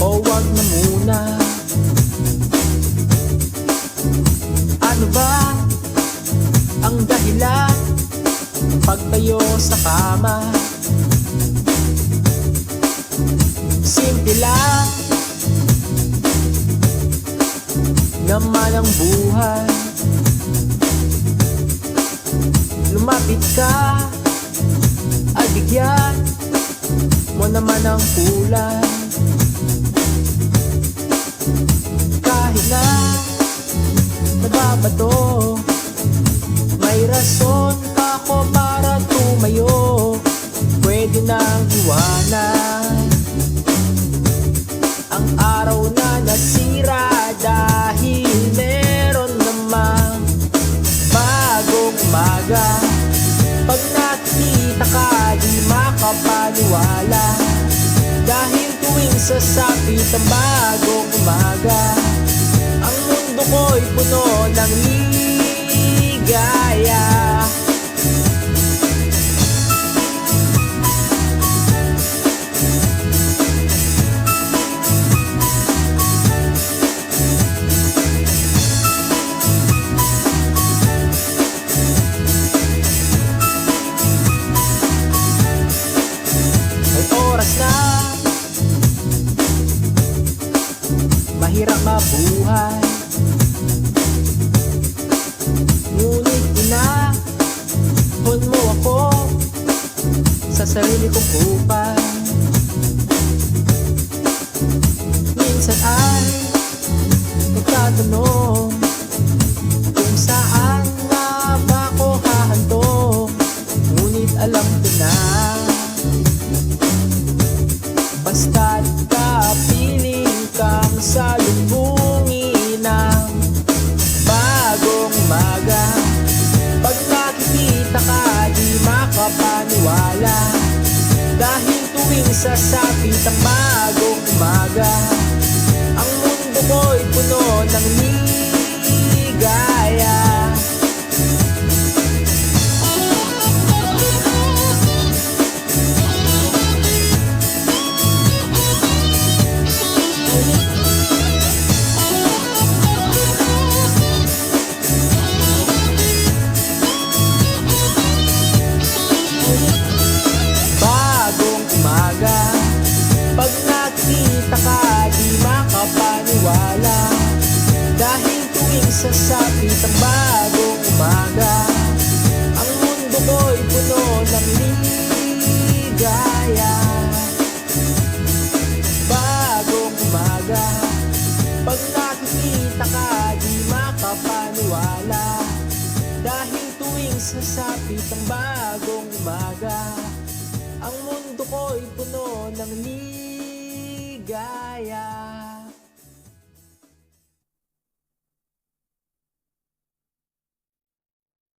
o wag na muna. Ano ba ang dahilan? Pagtayo sa kama. Simple lang. Naman ang buhay. Lumapit ka at bigyan mo naman ang kulay. Na Nababato May rason ako para tumayo. Pwede nang iwanan. Ang araw na nasira Dahil meron namang Bagong umaga. Pag nakita ka di makapaniwala. Dahil tuwing sasapit ang bagong umaga puno ng ligaya. May oras Mahirap mabuhay caça ele com culpa. Tuwing sasapit ang bagong umaga. Ang mundo ko'y puno ng ligaya nakita ka di makapaniwala. Dahil tuwing sasapit ang bagong umaga Ang mundo ko'y puno ng ligaya. Bagong umaga Pag nakikita ka di makapaniwala. Dahil tuwing sasapit ang bagong umaga ang mundo ko'y puno ng ligaya